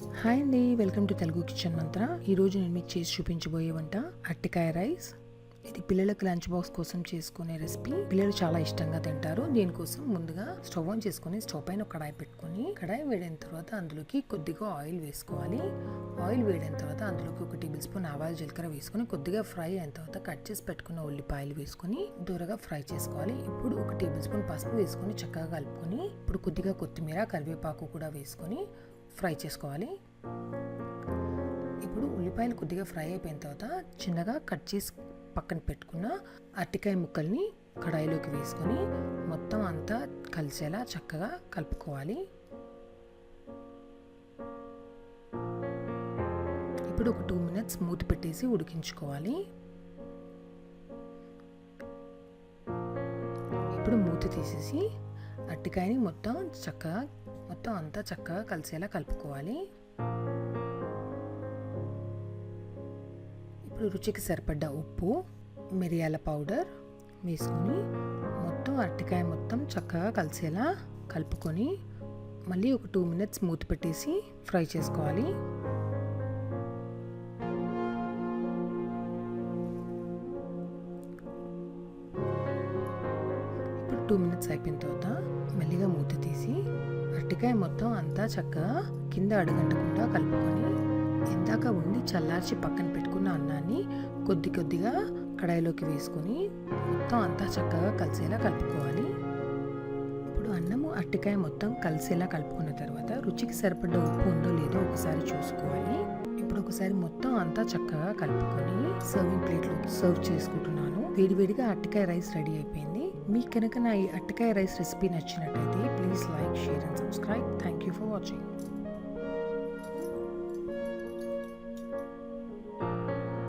Hi అండి welcome to Telugu kitchen మంత్ర. ఈరోజు నేను మీకు చేసి చూపించబోయే వంట అట్టికాయ రైస్. ఇది పిల్లలకు లంచ్ బాక్స్ కోసం చేసుకునే రెసిపీ. పిల్లలు చాలా ఇష్టంగా తింటారు. దీనికోసం ముందుగా స్టవ్ ఆన్ చేసుకొని స్టవ్ పైన కడాయి పెట్టుకొని కడాయి వేడైన తర్వాత అందులోకి కొద్దిగా ఆయిల్ వేసుకోవాలి. ఆయిల్ వేడైన తర్వాత అందులోకి ఒక టేబుల్ స్పూన్ ఆవాలు జీలకర్ర వేసుకొని కొద్దిగా ఫ్రై అయిన తర్వాత కట్ చేసి పెట్టుకున్న ఉల్లిపాయలు వేసుకొని దూరగా ఫ్రై చేసుకోవాలి. ఇప్పుడు ఒక టేబుల్ స్పూన్ పసుపు వేసుకొని చక్కగా కలుపుకొని ఇప్పుడు కొద్దిగా కొత్తిమీర కరివేపాకు కూడా వేసుకొని ఫ్రై చేసుకోవాలి. ఇప్పుడు ఉల్లిపాయలు కొద్దిగా ఫ్రై అయిపోయిన తర్వాత చిన్నగా కట్ చేసి పక్కన పెట్టుకున్న అరటికాయ ముక్కల్ని కడాయిలోకి వేసుకొని మొత్తం అంతా కలిసేలా చక్కగా కలుపుకోవాలి. ఇప్పుడు ఒక టూ మినిట్స్ మూత పెట్టేసి ఉడికించుకోవాలి. ఇప్పుడు మూత తీసేసి అరటికాయని మొత్తం చక్కగా మొత్తం అంతా చక్కగా కలిసేలా కలుపుకోవాలి. ఇప్పుడు రుచికి సరిపడ్డ ఉప్పు మిరియాల పౌడర్ వేసుకొని మొత్తం అరటికాయ మొత్తం చక్కగా కలిసేలా కలుపుకొని మళ్ళీ ఒక టూ మినిట్స్ మూత పెట్టేసి ఫ్రై చేసుకోవాలి. ఇప్పుడు టూ మినిట్స్ అయిపోయిన తర్వాత మెల్లిగా మూత తీసి అరటికాయ మొత్తం అంతా చక్కగా కింద అడుగంటకుండా కలుపుకొని ఇందాక ఉండి చల్లార్చి పక్కన పెట్టుకున్న అన్నాన్ని కొద్ది కొద్దిగా కడాయిలోకి వేసుకొని మొత్తం అంతా చక్కగా కలిసేలా కలుపుకోవాలి. ఇప్పుడు అన్నము అరటికాయ మొత్తం కలిసేలా కలుపుకున్న తర్వాత రుచికి సరిపడ్డ ఉప్పు ఉందో లేదో ఒకసారి చూసుకోవాలి. ఇప్పుడు ఒకసారి మొత్తం అంతా చక్కగా కలుపుకొని సర్వింగ్ ప్లేట్లోకి సర్వ్ చేసుకుంటున్నాను. వేడివేడిగా అరటికాయ రైస్ రెడీ అయిపోయింది. మీకు కనుక నా ఈ అట్టకాయ రైస్ రెసిపీ నచ్చినట్టయితే please like share and subscribe. Thank you for watching